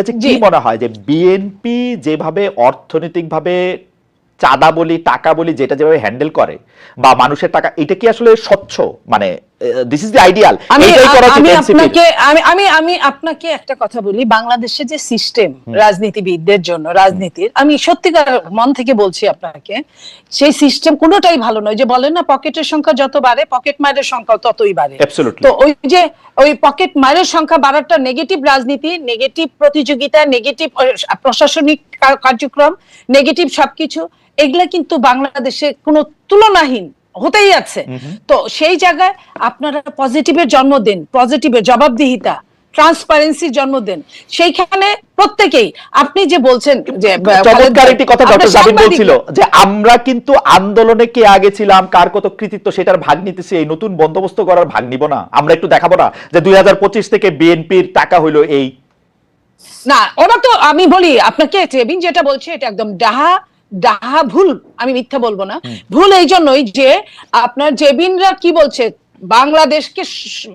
কাছে কি মনে হয় যে বিএনপি যেভাবে অর্থনৈতিকভাবে চাঁদা বলি টাকা বলি যেটা যেভাবে হ্যান্ডেল করে বা মানুষের টাকা এটা কি আসলে স্বচ্ছ? মানে দিস ইজ দ্য আইডিয়াল আমি আমি আপনাকে আমি আমি আমি আপনাকে একটা কথা বলি। বাংলাদেশে যে সিস্টেম রাজনীতিবিদদের জন্য রাজনীতির আমি সত্যিকার মন থেকে বলছি আপনাকে সেই সিস্টেম কোনোটাই ভালো নয়। যে বলেন না পকেটের সংখ্যা যত বাড়ে পকেট মারের সংখ্যা ততই বাড়ে। তো ওই যে ওই পকেট মারের সংখ্যা বাড়াটা নেগেটিভ রাজনীতি নেগেটিভ প্রতিযোগিতা নেগেটিভ প্রশাসনিক কার্যক্রম নেগেটিভ সবকিছু এগুলা কিন্তু বাংলাদেশে কোনো তুলনাহীন হতেই আছে তো সেই জায়গায় আপনারা পজিটিভের জন্ম দেন পজিটিভের জবাবদিহিতা ট্রান্সপারেন্সির জন্ম দেন সেইখানে প্রত্যেকেই আপনি যে বলছেন যে চমৎকার একটি কথা ডক্টর জাবিন বলছিল যে আমরা কিন্তু আন্দোলনে কে আগে ছিলাম কার কত কৃতিত্ব সেটার ভাগ নিতেছি এই নতুন বন্দোবস্ত করার ভাগ নিব না। আমরা একটু দেখাবো না যে দুই হাজার পঁচিশ থেকে বিএনপির টাকা হইল এই। না ওরা তো আমি বলি আপনাকে ট্রেবিন যেটা বলছে এটা একদম ডাহা ডাহা ভুল আমি মিথ্যা বলব না। ভুল এই জন্যই যে আপনার জেবিনরা কি বলছে বাংলাদেশকে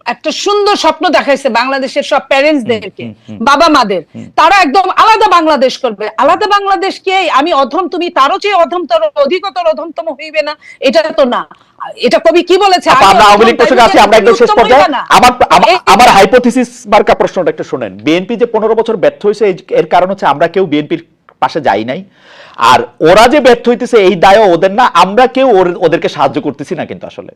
একটা সুন্দর স্বপ্ন দেখাইছে বাংলাদেশের সব প্যারেন্টসদেরকে বাবা মাদের। তারা একদম আলাদা বাংলাদেশ করবে। আলাদা বাংলাদেশ কে আমি অধম তুমি তারও চেয়ে অধমতর অধিকতর অধমতম হইবে না? এটা তো না। এটা কবি কি বলেছে? আমরা আওয়ামী লীগ প্রসঙ্গে আছি আমরা একদম শেষ পর্যায়ে। না। আমার আমার- হাইপোথিসিস মার্কা প্রশ্নটা একটু শুনেন। বিএনপি যে পনেরো বছর ব্যর্থ হয়েছে এর কারণ হচ্ছে আমরা কেউ বিএনপির পাশে যাই নাই। আর ওরা যে ব্যর্থ হইতেছে, এই দায়ও ওদের না, আমরা কেউ ওদেরকে সাহায্য করতেছি না কিন্তু আসলে।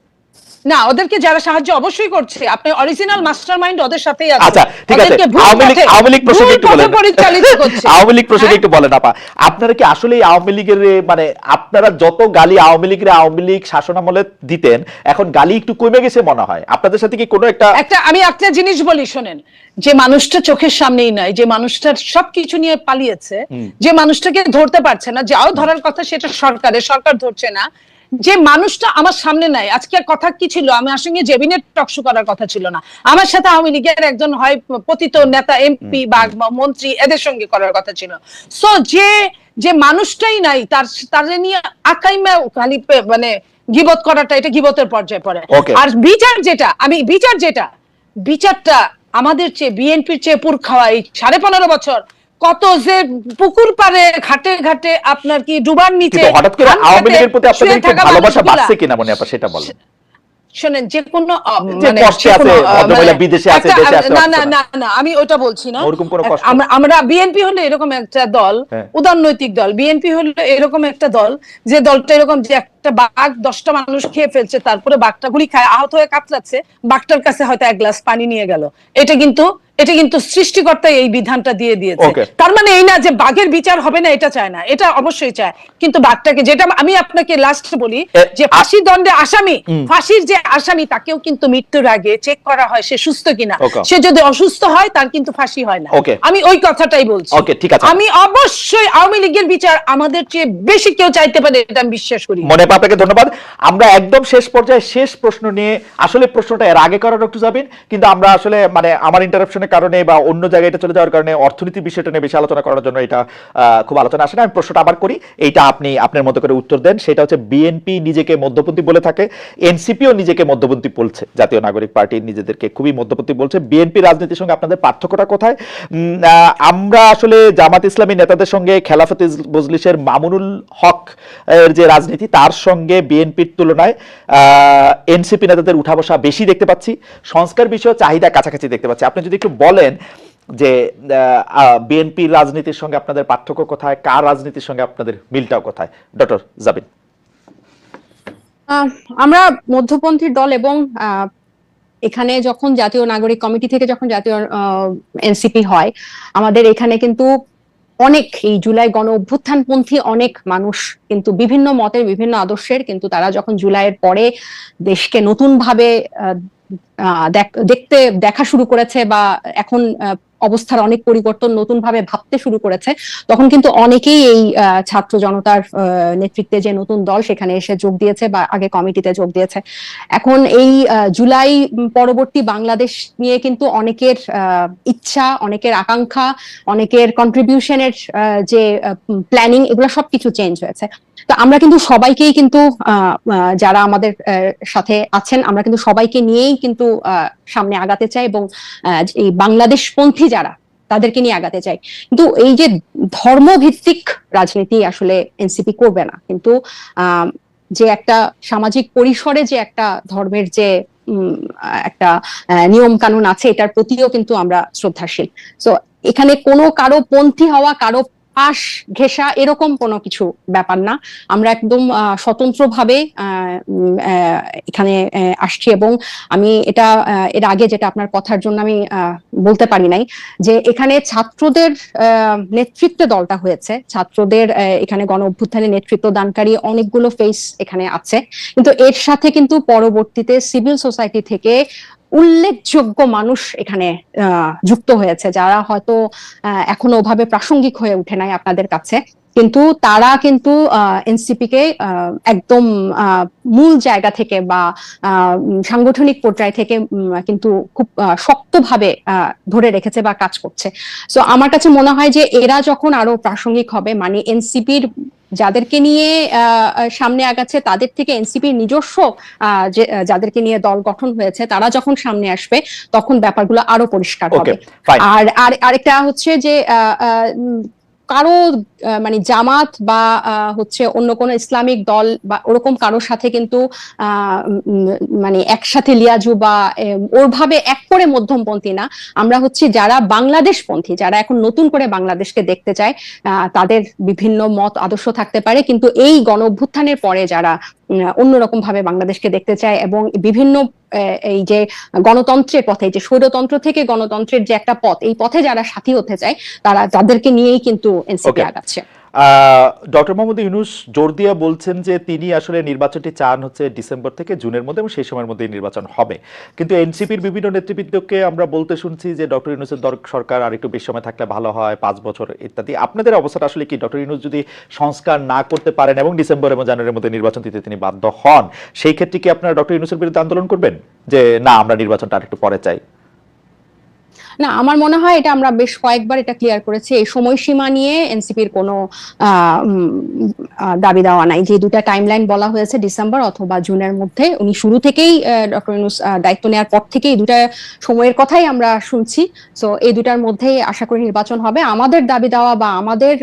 না ওদেরকে যারা সাহায্য অবশ্যই করছে। আপনি অরিজিনাল মাস্টার মাইন্ড ওদের সাথেই আছে আচ্ছা ঠিক আছে। আওয়ামী লীগ আওয়ামী লীগ প্রসঙ্গে একটু বলেন। আওয়ামী লীগ প্রসঙ্গে হ্যাঁ? একটু বলেন আপা। আপনারা কি আসলে আওয়ামী লীগের মানে আপনারা যত গালি আওয়ামী লীগের আওয়ামী লীগ শাসনামলে দিতেন এখন গালি একটু কমে গেছে মনে হয়। আপনাদের সাথে কি কোনো একটা একটা আমি একটা জিনিস বলি শোনেন। যে মানুষটা চোখের সামনেই নাই যে মানুষটার সবকিছু নিয়ে পালিয়েছে যে মানুষটাকে ধরতে পারছে না যাও ধরার কথা সেটা সরকারের সরকার ধরছে না। যে মানুষটা আমার সামনে নাই আজকে কথা কি ছিল? আমার সঙ্গে জেবিনের টকশো করার কথা ছিল না। আমার সাথে আওয়ামী লীগের একজন হয় পতিত নেতা এমপি বা মন্ত্রী এদের সঙ্গে করার কথা ছিল। সো যে যে মানুষটাই নাই তার তার নিয়ে আকাইমা খালি মানে গিবত করাটা এটা গিবতের পর্যায়ে পড়ে। আর বিচার যেটা আমি বিচার যেটা বিচারটা আমাদের চেয়ে বিএনপির চেয়ে পুর খাওয়া এই সাড়ে পনেরো বছর কত যে পুকুর পারে ঘাটে ঘাটে আপনার কি ডুবার নিচে হঠাৎ করে আওয়ামী লীগের প্রতি আপনাদের ভালোবাসা বাড়ছে কিনা মনে সেটা বলেন শোনেন যে কোনো না না না। না আমি ওটা বলছি না আমরা বিএনপি হলে এরকম একটা দল হ্যাঁ। উদারনৈতিক দল বিএনপি হলে এরকম একটা দল যে দলটা এরকম যে একটা বাঘ দশটা মানুষ খেয়ে ফেলছে তারপরে বাঘটা গুলি খায় আহত হয়ে কাতলাচ্ছে বাঘটার কাছে হয়তো এক গ্লাস পানি নিয়ে গেল। এটা কিন্তু এটা কিন্তু সৃষ্টিকর্তা এই বিধানটা দিয়ে দিয়েছে। তার মানে এই না যে বাঘের বিচার হবে না এটা চায় না এটা অবশ্যই চায়। কিন্তু বাঘটাকে যেটা আমি আপনাকে লাস্ট বলি যে ফাঁসির দণ্ডে আসামি ফাঁসির যে আসামি তাকেও কিন্তু মৃত্যুর আগে চেক করা হয় সে সুস্থ কিনা। সে যদি অসুস্থ হয় তার কিন্তু ফাঁসি হয় না। আমি ওই কথাটাই বলছি। ঠিক আছে। আমি অবশ্যই আওয়ামী লীগের বিচার আমাদের চেয়ে বেশি কেউ চাইতে পারে এটা আমি বিশ্বাস করি। আপনাকে ধন্যবাদ। আমরা একদম শেষ পর্যায়ে শেষ প্রশ্ন নিয়ে আসলে প্রশ্নটা এর আগে করার একটু যাবেন, কিন্তু আমরা আসলে মানে আমার ইন্টারাপশনের কারণে বা অন্য জায়গায় এটা চলে যাওয়ার কারণে অর্থনীতি বিষয়টা নিয়ে বেশি আলোচনা করার জন্য এটা খুব আলোচনা আসে না। আমি প্রশ্নটা আবার করি, এইটা আপনি আপনার মতো করে উত্তর দেন। সেটা হচ্ছে বিএনপি নিজেকে মধ্যপন্থী বলে থাকে এনসিপিও নিজেকে মধ্যপন্থী বলছে। জাতীয় নাগরিক পার্টি নিজেদেরকে খুবই মধ্যপন্থী বলছে। বিএনপি রাজনীতির সঙ্গে আপনাদের পার্থক্যটা কোথায়? আমরা আসলে জামাত ইসলামী নেতাদের সঙ্গে খেলাফত মজলিসের মামুনুল হক এর যে রাজনীতি, তার সঙ্গে বিএনপির তুলনায় এনসিপি নেতাদের উঠা বসা বেশি দেখতে পাচ্ছি। সংস্কার বিষয়ে চাহিদা কাছাকাছি দেখতে পাচ্ছি। আপনি যদি একটু বলেন যে বিএনপির রাজনীতির সঙ্গে আপনাদের পার্থক্য কোথায়? কার রাজনীতির সঙ্গে আপনাদের মিলটাও কোথায়? ডক্টর জাবিন। আমরা মধ্যপন্থীর দল এবং এখানে যখন জাতীয় নাগরিক কমিটি থেকে যখন জাতীয় এনসিপি হয়, আমাদের এখানে কিন্তু অনেক এই জুলাই গণ অভ্যুত্থানপন্থী অনেক মানুষ কিন্তু বিভিন্ন মতের, বিভিন্ন আদর্শের কিন্তু তারা যখন জুলাইয়ের পরে দেশকে নতুন ভাবে দেখতে, দেখা শুরু করেছে বা এখন অবস্থার অনেক পরিবর্তন নতুন ভাবে ভাবতে শুরু করেছে, তখন কিন্তু অনেকেই এই ছাত্র জনতার নেতৃত্বে যে নতুন দল সেখানে এসে যোগ দিয়েছে বা আগে কমিটিতে যোগ দিয়েছে। এখন এই জুলাই পরবর্তী বাংলাদেশ নিয়ে কিন্তু অনেকের ইচ্ছা, অনেকের আকাঙ্ক্ষা, অনেকের কন্ট্রিবিউশনের যে প্ল্যানিং এগুলো সবকিছু চেঞ্জ হয়েছে। তো আমরা কিন্তু সবাইকেই কিন্তু যারা আমাদের সাথে আছেন আমরা কিন্তু সবাইকে নিয়েই কিন্তু সামনে আগাতে চাই এবং আহ, বাংলাদেশ পন্থী যারা তাদেরকে নিয়ে আগাতে চাই। কিন্তু এই যে ধর্মভিত্তিক রাজনীতি আসলে এনসিপি করবে না। কিন্তু যে একটা সামাজিক পরিসরে যে একটা ধর্মের যে একটা নিয়ম কানুন আছে এটার প্রতিও কিন্তু আমরা শ্রদ্ধাশীল। তো এখানে কোনো কারও পন্থী হওয়া কারও পাশ ঘেঁষা এরকম কোনো কিছু ব্যাপার না। আমরা একদম স্বতন্ত্রভাবে এখানে আসছি এবং আমি এটা এর আগে যেটা আপনার কথার জন্য আমি বলতে পারি নাই যে এখানে ছাত্রদের নেতৃত্বে দলটা হয়েছে। ছাত্রদের এখানে গণ অভ্যুত্থানে নেতৃত্ব দানকারী অনেকগুলো ফেস এখানে আছে। কিন্তু এর সাথে কিন্তু পরবর্তীতে সিভিল সোসাইটি থেকে উল্লেখযোগ্য মানুষ এখানে যুক্ত হয়েছে, যারা হয়তো এখনও ওভাবে প্রাসঙ্গিক হয়ে উঠে নাই আপনাদের কাছে। কিন্তু তারা কিন্তু এনসিপি কে একদম মূল জায়গা থেকে বা সাংগঠনিক পর্যায় থেকে কিন্তু খুব শক্তভাবে ধরে রেখেছে বা কাজ করছে। সো আমার কাছে মনে হয় যে এরা যখন আরও প্রাসঙ্গিক হবে মানে এনসিপির যাদেরকে নিয়ে আহ, সামনে আগাচ্ছে তাদের থেকে এনসিপির নিজস্ব আহ, যে যাদেরকে নিয়ে দল গঠন হয়েছে তারা যখন সামনে আসবে তখন ব্যাপারগুলো আরও পরিষ্কার হবে। আর আর আরেকটা হচ্ছে যে আহ, আহ, উম, কারও মানে জামাত বা হচ্ছে অন্য কোনো ইসলামিক দল বা ওরকম কারোর সাথে কিন্তু মানে একসাথে লিয়াজু বা ওরভাবে এক করে মধ্যমপন্থী না। আমরা হচ্ছে যারা বাংলাদেশপন্থী, যারা এখন নতুন করে বাংলাদেশকে দেখতে চায় তাদের বিভিন্ন মত, আদর্শ থাকতে পারে। কিন্তু এই গণ অভ্যুত্থানের পরে যারা অন্যরকম ভাবে বাংলাদেশকে দেখতে চায় এবং বিভিন্ন এই যে গণতন্ত্রের পথে যে স্বৈরতন্ত্র থেকে গণতন্ত্রের যে একটা পথ এই পথে যারা সাথী হতে চায় তারা তাদেরকে নিয়েই কিন্তু এনসিপি আগাচ্ছে। ডক্টর মোহাম্মদ ইউনুস জোর দিয়ে বলছেন যে তিনি আসলে নির্বাচনটি চান হচ্ছে ডিসেম্বর থেকে জুনের মধ্যে এবং সেই সময়ের মধ্যে নির্বাচন হবে। কিন্তু এনসিপির বিভিন্ন নেতৃবৃন্দকে আমরা বলতে শুনছি যে ডক্টর ইউনুসের সরকার আর একটু বেশি সময় থাকলে ভালো হয়, পাঁচ বছর ইত্যাদি। আপনাদের অবস্থাটা আসলে কি? ডক্টর ইউনুস যদি সংস্কার না করতে পারেন এবং ডিসেম্বর এবং জানুয়ারির মধ্যে নির্বাচন দিতে তিনি বাধ্য হন, সেই ক্ষেত্রে কি আপনারা ডক্টর ইউনুসের বিরুদ্ধে আন্দোলন করবেন? যে না, আমরা নির্বাচনটা আর একটু পরে চাই। না, আমার মনে হয় এটা আমরা বেশ কয়েকবার এটা ক্লিয়ার করেছি। এই সময়সীমা নিয়ে এনসিপির কোনো দাবি দেওয়া নাই। যে দুটা টাইমলাইন বলা হয়েছে ডিসেম্বর অথবা জুনের মধ্যে, উনি শুরু থেকেই ডক্টর ইউনুস দায়িত্ব নেওয়ার পর থেকেই দুটা সময়ের কথাই আমরা শুনছি। সো এই দুটার মধ্যেই আশা করি নির্বাচন হবে। আমাদের দাবি দেওয়া বা আমাদের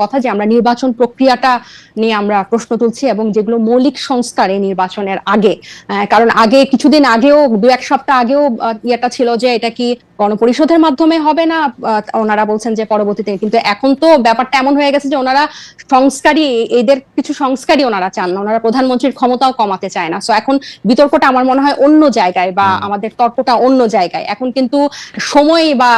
কথা যে আমরা নির্বাচন প্রক্রিয়াটা নিয়ে আমরা প্রশ্ন তুলছি এবং যেগুলো মৌলিক সংস্কার এই নির্বাচনের আগে কারণ আগে, কিছুদিন আগেও দু এক সপ্তাহ আগেও ইয়েটা ছিল যে এটা কি গণপরিষদের মাধ্যমে হবে না? ওনারা বলছেন যে পরবর্তীতে কিন্তু এখন তো ব্যাপারটা এমন হয়ে গেছে যে ওনারা সংস্কারই এদের কিছু সংস্কারই ওনারা চান না। ওনারা প্রধানমন্ত্রীর ক্ষমতাও কমাতে চায় না। সো এখন বিতর্কটা আমার মনে হয় অন্য জায়গায় বা আমাদের তর্কটা অন্য জায়গায়। এখন কিন্তু সময় বা।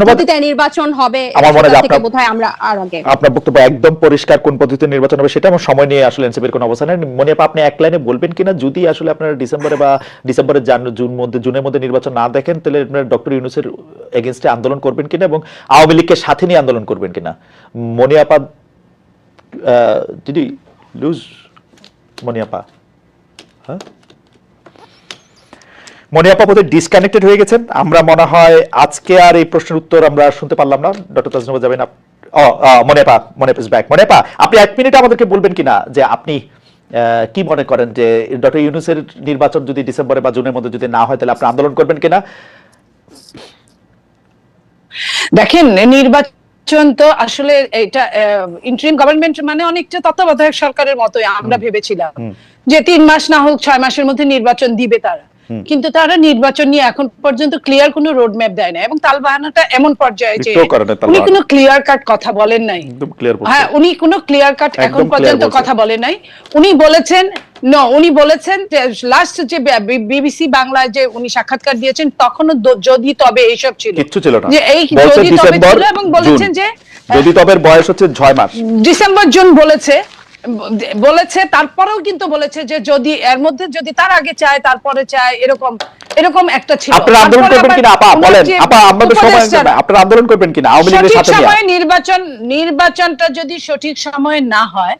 পদ্ধতিতে নির্বাচন হবে আমার মনে হয় বোধহয় আমরা আর আগে আপনার বক্তব্য একদম পরিষ্কার কোন পদ্ধতিতে নির্বাচন হবে সেটা আমার সময় নিয়ে আসলে এনসিপির কোনো অবস্থা নেই। মনে আপা আপনি এক লাইনে বলবেন কিনা যদি আসলে আপনারা ডিসেম্বরে বা ডিসেম্বরের জুন মধ্যে জুনের মধ্যে নির্বাচন না দেখেন তাহলে আপনারা ডক্টর ইউনুসের এগেনস্টে আন্দোলন করবেন কিনা এবং আওয়ামী লীগকে সাথে নিয়ে আন্দোলন করবেন কিনা? মনি আপা ডিডি লুজ মনি আপা হ্যাঁ মনি বোধহয় ডিসকানেক্টেড হয়ে গেছেন। আমরা মনে হয় আজকে আর এই প্রশ্নের উত্তর আমরা শুনতে পারলাম না। ডক্টর তাজনুবা যাবেন ও মনেপা মনেপা ব্যাক মনেপা আপনি এক মিনিট আমাদেরকে বলবেন কিনা যে আপনি কি মনে করেন যে ডক্টর ইউনুসের নির্বাচন যদি ডিসেম্বরে বা জুনের মধ্যে যদি না হয়, তাহলে আপনি আন্দোলন করবেন কিনা? দেখেন নির্বাচন তো আসলে এটা ইন্টারিম গভর্নমেন্ট মানে অনেকটা তত্ত্বাবধায়ক সরকারের মতোই আমরা ভেবেছিলাম। যে তিন মাস না হোক ছয় মাসের মধ্যে নির্বাচন দিবে তারা। কিন্তু তারা নির্বাচন নিয়ে এখন পর্যন্ত ক্লিয়ার কোনো রোড ম্যাপ দেয় না এবং তালবাহানাটা এমন পর্যায়ে যে উনি। কোনো ক্লিয়ার কাট কথা বলেন নাই। হ্যাঁ উনি কোনো ক্লিয়ার কাট এখন পর্যন্ত কথা বলে নাই। উনি বলেছেন ন উনি বলেছেন যে লাস্ট যে বিবিসি বাংলায় যে উনি সাক্ষাৎকার দিয়েছেন তখনও যদি তবে এইসব ছিল। ছিল না। যে এই যদি তবে ছিল এবং বলেছেন যে যদি তবে বয়স হচ্ছে ছয় মাস। ডিসেম্বর জুন বলেছে বলেছে তারপরেও কিন্তু বলেছে যে যদি এর মধ্যে যদি তার আগে চায় তারপরে চায় এরকম এরকম একটা ছিল। আপনারা আন্দোলন করবেন কিনা? আপা বলেন আপা আমাদের সময় আপনারা আন্দোলন করবেন কিনা? আওয়ামী লীগের সাথে নিয়ে সময়ে নির্বাচন নির্বাচনটা যদি সঠিক সময়ে না হয়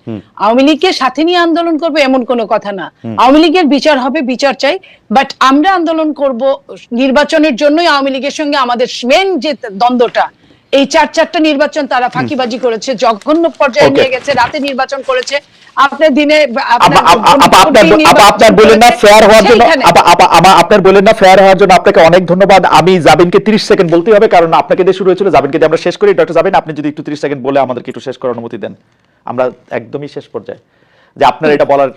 আওয়ামী লীগের সাথে নিয়ে আন্দোলন করবে এমন কোনো কথা না। আওয়ামী লীগের বিচার হবে বিচার চাই বাট আমরা আন্দোলন করব নির্বাচনের জন্যই আওয়ামী লীগের সঙ্গে আমাদের মেন যে দ্বন্দ্বটা এই চার চারটা নির্বাচন তারা ফাঁকিবাজি করেছে জঘন্য পর্যায়ে নিয়ে গেছে রাতে নির্বাচন করেছে। আপনার দিনে আপা- আপা- আপা আপনার বলেন না ফেয়ার হওয়ার জন্য সেইখানে। আপা আপা আমা- আপনার বলেন না ফেয়ার হওয়ার জন্য আপনাকে অনেক ধন্যবাদ। আমি জাবিনকে 30 সেকেন্ড বলতে হবে কারণ আপনাকে দিয়ে শুরু হয়েছিল। জাবিনকে দিয়ে আমরা শেষ করি। ডক্টর জাবিন আপনি যদি একটু 30 সেকেন্ড বলে আমাদেরকে একটু শেষ করার অনুমতি দেন। আমরা একদমই শেষ পর্যায়ে। যে আপনার এটা বলার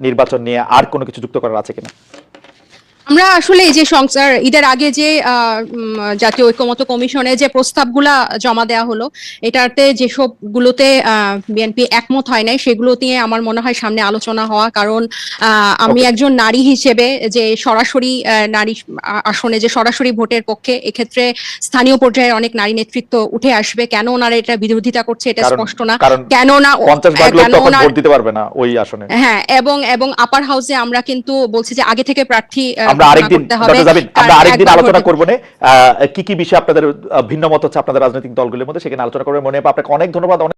নির্বাচন নিয়ে আর কোনো কিছু যুক্ত করার আছে কিনা? আমরা আসলে এই যে সংসার ঈদের আগে যে জাতীয় ঐক্যমত কমিশনে যে প্রস্তাবগুলা জমা দেওয়া হলো এটাতে যেসব গুলোতে বিএনপি একমত হয় নাই সেগুলো নিয়ে আমার মনে হয় সামনে আলোচনা হওয়া কারণ আমি একজন নারী হিসেবে যে সরাসরি নারী আসনে যে সরাসরি ভোটের পক্ষে এক্ষেত্রে স্থানীয় পর্যায়ে অনেক নারী নেতৃত্ব উঠে আসবে। কেন ওনারা এটা বিরোধিতা করছে এটা স্পষ্ট না। কেন না ওনার- দিতে পারবে না ওই আসনে। হ্যাঁ এবং এবং আপার হাউসে আমরা কিন্তু বলছি যে আগে থেকে প্রার্থী আমরা আরেকদিন ডক্টর জাবিন আমরা আরেকদিন আলোচনা করব না। কি কি বিষয়ে আপনাদের ভিন্ন মত হচ্ছে আপনাদের রাজনৈতিক দলগুলির মধ্যে সেখানে আলোচনা করবে। মনে হয় আপনাকে অনেক ধন্যবাদ অনেক